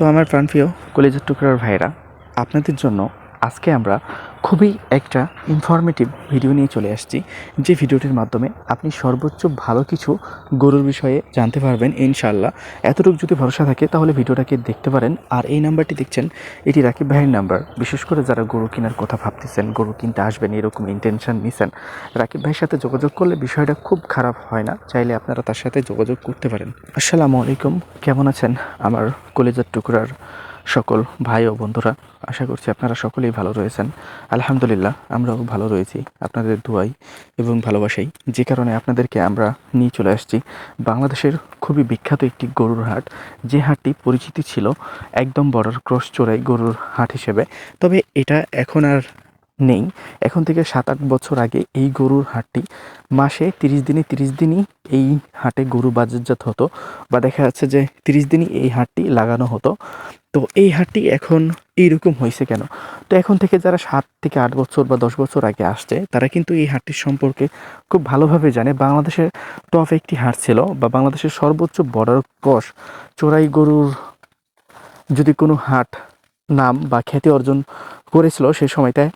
তো আমার প্রাণপ্রিয় কলেজের টুকরার ভাইরা আপনাদের জন্য আজকে আমরা খুবই একটা ইনফরমেটিভ ভিডিও নিয়ে চলে আসছি, যে ভিডিওটির মাধ্যমে আপনি সর্বোচ্চ ভালো কিছু গরুর বিষয়ে জানতে পারবেন ইনশাল্লাহ এতটুকু যদি ভরসা থাকে, তাহলে ভিডিওটাকে দেখতে পারেন। আর এই নাম্বারটি দেখছেন, এটি রাকিব ভাইয়ের নাম্বার বিশেষ করে যারা গরু কেনার কথা ভাবতেছেন, গরু কিনতে আসবেন, এরকম ইন্টেনশন নিছেন, রাকিব ভাইয়ের সাথে যোগাযোগ করলে বিষয়টা খুব খারাপ হয় না। চাইলে আপনারা তার সাথে যোগাযোগ করতে পারেন। আসসালামু আলাইকুম, কেমন আছেন? আমার কলেজের টুকরার সকল ভাই ও বন্ধুরা, আশা করছি আপনারা সকলেই ভালো রয়েছেন। আলহামদুলিল্লাহ, আমরাও ভালো রয়েছি। আপনাদের ধোয়াই এবং ভালোবাসাই, যে কারণে আপনাদেরকে আমরা নিয়ে চলে আসছি বাংলাদেশের খুবই বিখ্যাত একটি গরুর হাট। যে হাটটি পরিচিতি ছিল একদম বড় ক্রস চোরাই গরুর হাট হিসেবে। তবে এটা এখন আর নেই। এখন থেকে সাত আট বছর আগে এই গরুর হাটটি মাসে তিরিশ দিনে তিরিশ দিনই এই হাটে গরু বাজারজাত হতো বা দেখা যাচ্ছে যে তিরিশ দিনই এই হাটটি লাগানো হতো। তো এই হাটটি এখন এইরকম হয়েছে কেন? তো এখন থেকে যারা সাত থেকে আট বছর বা দশ বছর আগে আসছে, তারা কিন্তু এই হাটটির সম্পর্কে খুব ভালোভাবে জানে। বাংলাদেশের টপ একটি হাট ছিল বা বাংলাদেশের সর্বোচ্চ বর্ডার ক্রস চোরাই গরুর যদি কোনো হাট নাম বা খ্যাতি অর্জন করেছিল সেই সময়টায়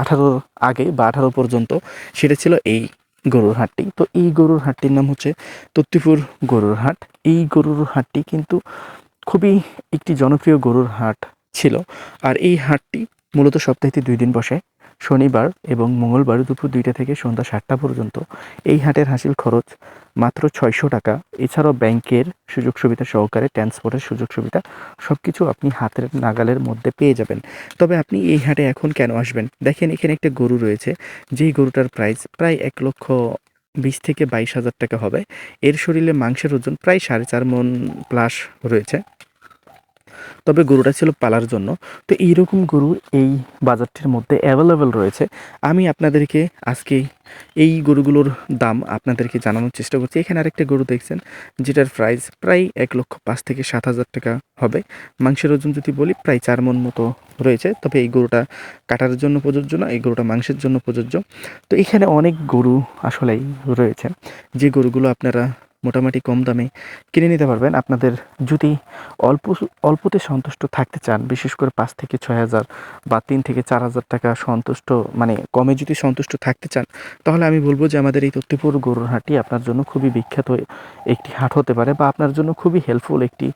আঠারোর আগে বা আঠারো পর্যন্ত সেটা ছিল এই গরুর হাটটি। তো এই গরুর হাটটির নাম হচ্ছে তত্তিপুর গরুর হাট। এই গরুর হাটটি কিন্তু খুবই একটি জনপ্রিয় গরুর হাট ছিল। আর এই হাটটি মূলত সপ্তাহে দুই দিন বসে, শনিবার এবং মঙ্গলবার দুপুর দুইটা থেকে সন্ধ্যা সাতটা পর্যন্ত। এই হাটের হাসিল খরচ মাত্র ছয়শো টাকা। এছাড়াও ব্যাংকের সুযোগ সুবিধা সহকারে ট্রান্সপোর্টের সুযোগ সুবিধা সব কিছু আপনি হাতের নাগালের মধ্যে পেয়ে যাবেন। তবে আপনি এই হাটে এখন কেন আসবেন? দেখেন, এখানে একটা গরু রয়েছে। যেই গরুটার প্রাইস প্রায় এক লক্ষ বিশ থেকে বাইশ হাজার টাকা হবে। এর শরীরে মাংসের ওজন প্রায় সাড়ে চার মন প্লাস রয়েছে। তবে গরুটা ছিল পালার জন্য। তো এইরকম গরু এই বাজারটির মধ্যে অ্যাভেলেবেল রয়েছে। আমি আপনাদেরকে আজকে এই গরুগুলোর দাম আপনাদেরকে জানানোর চেষ্টা করছি। এখানে আরেকটা গরু দেখছেন, যেটার প্রাইস প্রায় এক লক্ষ পাঁচ থেকে সাত হাজার টাকা হবে। মাংসের ওজন যদি বলি, প্রায় চার মন মতো রয়েছে। তবে এই গরুটা কাটার জন্য প্রযোজ্য না, এই গরুটা মাংসের জন্য প্রযোজ্য। তো এখানে অনেক গরু আসলেই রয়েছে। যে গরুগুলো আপনারা মোটামুটি কম দামে কিনে নিতে পারবেন। আপনাদের যদি অল্প অল্পতে সন্তুষ্ট থাকতে চান, বিশেষ করে পাঁচ থেকে ছয় হাজার বা তিন থেকে চার হাজার টাকা সন্তুষ্ট মানে কমে যদি সন্তুষ্ট থাকতে চান, তাহলে আমি বলব যে আমাদের এই তত্ত্বপুর গরুর হাটটি আপনার জন্য খুবই বিখ্যাত একটি হাট হতে পারে বা আপনার জন্য খুবই হেল্পফুল একটি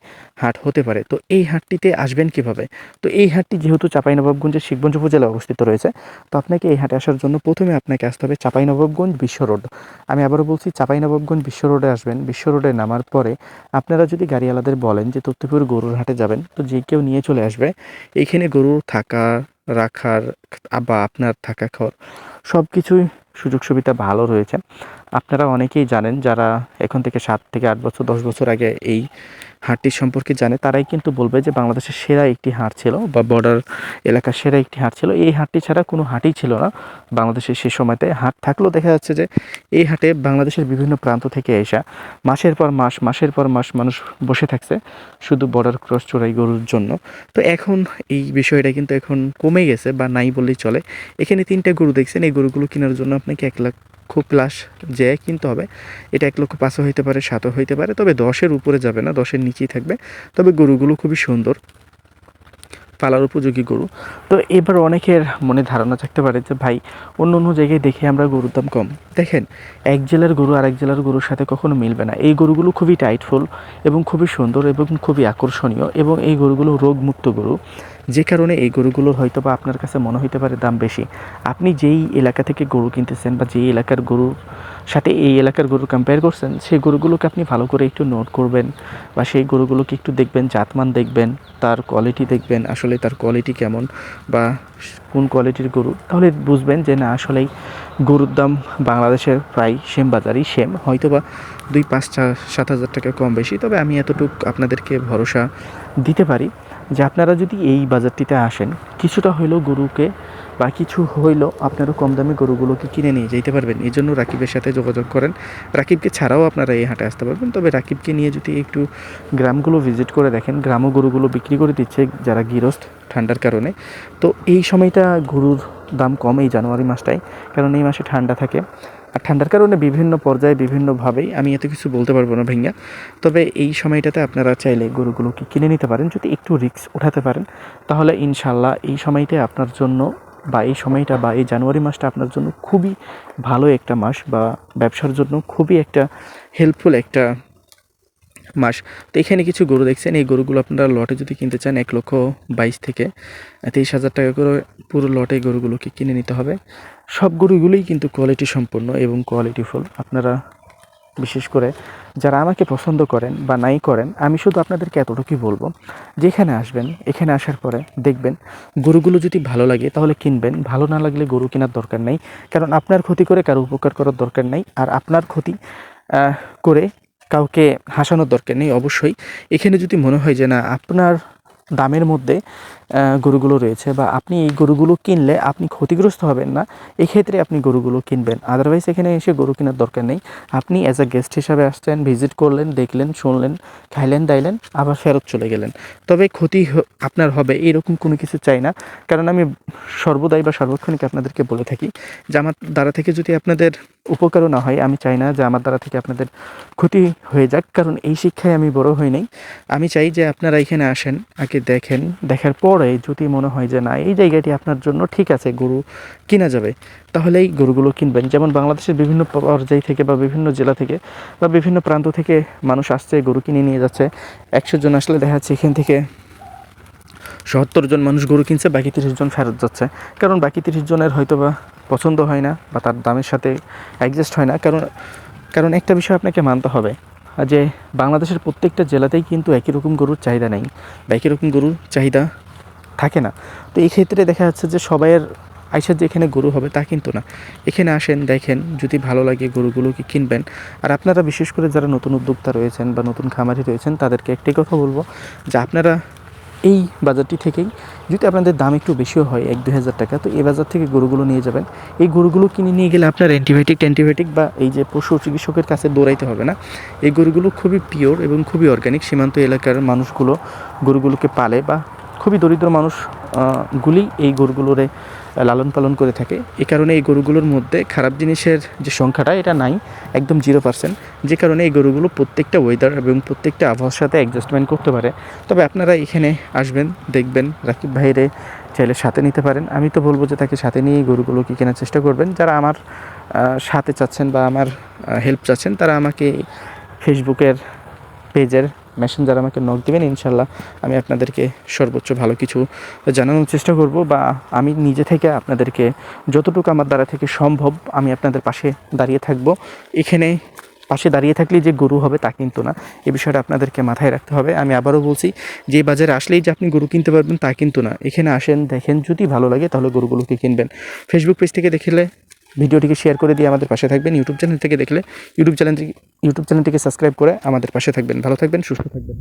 হাট হতে পারে। তো এই হাটটিতে আসবেন কীভাবে? তো এই হাটটি যেহেতু চাঁপাইনবাবগঞ্জের শিখগঞ্জ উপজেলায় অবস্থিত রয়েছে, তো আপনাকে এই হাটে আসার জন্য প্রথমে আপনাকে আসতে হবে চাঁপাইনবাবগঞ্জ বিশ্ব রোড। আমি আবারও বলছি, চাঁপাইনবাবগঞ্জ বিশ্ব রোডে আসবেন। বিশ্ব রোডে নামার পরে আপনারা যদি গাড়িওয়ালাদের বলেন যে তত্ত্বপুর গরুর হাটে যাবেন, তো যে কেউ নিয়ে চলে আসবে। এখানে গরুর থাকা, রাখার বা আপনার থাকা খাওয়ার সব কিছুই সুযোগ সুবিধা ভালো রয়েছে। আপনারা অনেকেই জানেন, যারা এখন থেকে সাত থেকে আট বছর, দশ বছর আগে এই হাটটির সম্পর্কে জানে, তারাই কিন্তু বলবে যে বাংলাদেশের সেরা একটি হাট ছিল বা বর্ডার এলাকার সেরা একটি হাট ছিল। এই হাটটি ছাড়া কোনো হাটই ছিল না বাংলাদেশের সে সময়তে। হাট থাকলেও দেখা যাচ্ছে যে এই হাটে বাংলাদেশের বিভিন্ন প্রান্ত থেকে এসা মাসের পর মাস, মাসের পর মাস মানুষ বসে থাকছে শুধু বর্ডার ক্রস চোরাই গরুর জন্য। তো এখন এই বিষয়টা কিন্তু এখন কমে গেছে বা নাই বললেই চলে। এখানে তিনটা গরু দেখছেন, এই গরুগুলো কেনার জন্য আপনাকে এক লাখ খুব প্লাস যে কিনতে হবে। এটা এক লক্ষ পাঁচও হইতে পারে, সাতও হইতে পারে, তবে দশের উপরে যাবে না, দশের নিচেই থাকবে। তবে গরুগুলো খুবই সুন্দর। পালার উপযোগী গরু। তো এবার অনেকের মনে ধারণা থাকতে পারে যে, ভাই, অন্য অন্য জায়গায় দেখে আমরা গরুর দাম কম। দেখেন, এক জেলার গরু আরেক জেলার গরুর সাথে কখনো মিলবে না। এই গরুগুলো খুবই টাইটফুল এবং খুবই সুন্দর এবং খুবই আকর্ষণীয় এবং এই গরুগুলো রোগমুক্ত গরু। যে কারণে এই গরুগুলোর হয়তো বা আপনার কাছে মনে হইতে পারে দাম বেশি। আপনি যেই এলাকা থেকে গরু কিনতেছেন বা যেই এলাকার গরুর সাথে এই এলাকার গরু কম্পেয়ার করছেন, সেই গরুগুলোকে আপনি ভালো করে একটু নোট করবেন বা সেই গরুগুলোকে একটু দেখবেন, জাতমান দেখবেন, তার কোয়ালিটি দেখবেন, আসলে তার কোয়ালিটি কেমন বা কোন কোয়ালিটির গরু, তাহলে বুঝবেন যে না, আসলেই গরুর দাম বাংলাদেশের প্রায় সেম বাজারই সেম হয়তো বা দুই, পাঁচ সাত হাজার টাকা কম বেশি, তবে আমি এতটুকু আপনাদেরকে ভরসা দিতে পারি যে আপনারা যদি এই বাজারটিতে আসেন, কিছুটা হইলেও গরুকে বা কিছু হইলেও আপনারা কম দামে গরুগুলোকে কিনে নিয়ে যেতে পারবেন। এই জন্য রাকিবের সাথে যোগাযোগ করেন। রাকিবকে ছাড়াও আপনারা এই হাটে আসতে পারবেন। তবে রাকিবকে নিয়ে যদি একটু গ্রামগুলো ভিজিট করে দেখেন, গ্রামও গরুগুলো বিক্রি করে দিচ্ছে যারা গৃহস্থ ঠান্ডার কারণে। তো এই সময়টা গরুর দাম কম এই জানুয়ারি মাসটায়, কারণ এই মাসে ঠান্ডা থাকে। আর ঠান্ডার কারণে বিভিন্ন পর্যায়ে বিভিন্নভাবেই, আমি এত কিছু বলতে পারব না ভাইয়া। তবে এই সময়টাতে আপনারা চাইলে গরুগুলোকে কিনে নিতে পারেন। যদি একটু রিস্ক উঠাতে পারেন, তাহলে ইনশাল্লাহ এই সময়টাই আপনার জন্য বা এই সময়টা বা এই জানুয়ারি মাসটা আপনার জন্য খুবই ভালো একটা মাস বা ব্যবসার জন্য খুবই একটা হেল্পফুল একটা মাস। তো এখানে কিছু গরু দেখছেন, এই গরুগুলো আপনারা লটে যদি কিনতে চান এক লক্ষ বাইশ থেকে তেইশ হাজার টাকা করে পুরো লটে গরুগুলোকে কিনে নিতে হবে। সব গরুগুলোই কিন্তু কোয়ালিটি সম্পন্ন এবং কোয়ালিটিফুল আপনারা বিশেষ করে যারা আমাকে পছন্দ করেন বা নাই করেন, আমি শুধু আপনাদেরকে এতটুকুই বলব, যেখানে আসবেন, এখানে আসার পরে দেখবেন গরুগুলো যদি ভালো লাগে তাহলে কিনবেন, ভালো না লাগলে গরু কেনার দরকার নেই, কারণ আপনার ক্ষতি করে কারও উপকার করার দরকার নেই, আর আপনার ক্ষতি করে কাউকে হাসানোর দরকার নেই অবশ্যই। এখানে যদি মনে হয় যে না, আপনার দামের মধ্যে গরুগুলো রয়েছে বা আপনি এই গরুগুলো কিনলে আপনি ক্ষতিগ্রস্ত হবেন না, এক্ষেত্রে আপনি গরুগুলো কিনবেন। আদারওয়াইজ এখানে এসে গরু কেনার দরকার নেই। আপনি অ্যাজ আ গেস্ট হিসাবে আসছেন ভিজিট করলেন, দেখলেন, শুনলেন, খাইলেন, দাইলেন, আবার ফেরত চলে গেলেন। তবে ক্ষতি আপনার হবে এরকম কোনো কিছু চাই না। কারণ আমি সর্বদাই বা সার্বক্ষণিক আপনাদেরকে বলে থাকি যে, আমার দ্বারা থেকে যদি আপনাদের উপকারও না হয়, আমি চাই না যে, আমার দ্বারা থেকে আপনাদের ক্ষতি হয়ে যাক। কারণ এই শিক্ষায় আমি বড় হই নাই। আমি চাই যে, আপনারা এখানে আসেন, আগে দেখেন, দেখার পরে যদি মনে হয় যে না, এই জায়গাটি আপনার জন্য ঠিক আছে, গরু কিনা যাবে, তাহলে এই গরুগুলো কিনবেন। যেমন বাংলাদেশের বিভিন্ন পর্যায় থেকে বা বিভিন্ন জেলা থেকে বা বিভিন্ন প্রান্ত থেকে মানুষ আসছে, গরু কিনে নিয়ে যাচ্ছে। একশো জন আসলে দেখা যাচ্ছে এখান থেকে সত্তর জন মানুষ গরু কিনছে, বাকি তিরিশ জন ফেরত যাচ্ছে। কারণ বাকি তিরিশ জনের হয়তো বা পছন্দ হয় না বা তার দামের সাথে অ্যাডজাস্ট হয় না। কারণ কারণ একটা বিষয় আপনাকে মানতে হবে, যে বাংলাদেশের প্রত্যেকটা জেলাতেই কিন্তু একই রকম গরুর চাহিদা নেই। বা একই রকম গরুর চাহিদা থাকে না। তো এই ক্ষেত্রে দেখা যাচ্ছে যে সবাইয়ের আইসার যে এখানে গরু হবে তা কিন্তু না। এখানে আসেন, দেখেন, যদি ভালো লাগে গরুগুলোকে কিনবেন। আর আপনারা বিশেষ করে যারা নতুন উদ্যোক্তা রয়েছেন বা নতুন খামারি রয়েছেন, তাদেরকে একটাই কথা বলব যে আপনারা এই বাজারটি থেকেই, যদি আপনাদের দাম একটু বেশিও হয়, এক দুই হাজার টাকা, তো এই বাজার থেকে গরুগুলো নিয়ে যাবেন। এই গরুগুলো কিনে নিয়ে গেলে আপনার অ্যান্টিবায়োটিক অ্যান্টিবায়োটিক বা এই যে পশু চিকিৎসকের কাছে দৌড়াইতে হবে না। এই গরুগুলো খুবই পিওর এবং খুবই অর্গানিক সীমান্ত এলাকার মানুষগুলো গরুগুলোকে পালে বা খুবই দরিদ্র মানুষগুলি এই গরুগুলোরে লালন পালন করে থাকে। এই কারণে এই গরুগুলোর মধ্যে খারাপ জিনিসের যে সংখ্যাটা, এটা নাই, একদম জিরো পার্সেন্ট যে কারণে এই গরুগুলো প্রত্যেকটা ওয়েদার এবং প্রত্যেকটা আবহাওয়ার সাথে অ্যাডজাস্টমেন্ট করতে পারে। তবে আপনারা এখানে আসবেন, দেখবেন, রাকিব ভাইরে চাইলে সাথে নিতে পারেন। আমি তো বলব যে তাকে সাথে নিয়ে এই গরুগুলোকে কেনার চেষ্টা করবেন। যারা আমার সাথে চাচ্ছেন বা আমার হেল্প চাচ্ছেন, তারা আমাকে ফেসবুকের পেজের মেসেঞ্জার আমাকে নক দেবেন, ইনশাল্লাহ আমি আপনাদেরকে সর্বোচ্চ ভালো কিছু জানানোর চেষ্টা করব বা আমি নিজে থেকে আপনাদেরকে যতটুকু আমার দ্বারা থেকে সম্ভব আমি আপনাদের পাশে দাঁড়িয়ে থাকব। এখানে পাশে দাঁড়িয়ে থাকলেই যে গরু হবে তা কিন্তু না। এ বিষয়টা আপনাদেরকে মাথায় রাখতে হবে। আমি আবারও বলছি, যে বাজারে আসলেই যে আপনি গরু কিনতে পারবেন তা কিন্তু না। এখানে আসেন, দেখেন যদি ভালো লাগে তাহলে গরুগুলোকে কিনবেন। ফেসবুক পেজ থেকে দেখলে ভিডিওটিকে শেয়ার করে দিয়ে আমাদের পাশে থাকবেন। ইউটিউব চ্যানেল থেকে দেখলে ইউটিউব চ্যানেল ইউটিউব চ্যানেলটিকে সাবস্ক্রাইব করে আমাদের পাশে থাকবেন। ভালো থাকবেন, সুস্থ থাকবেন।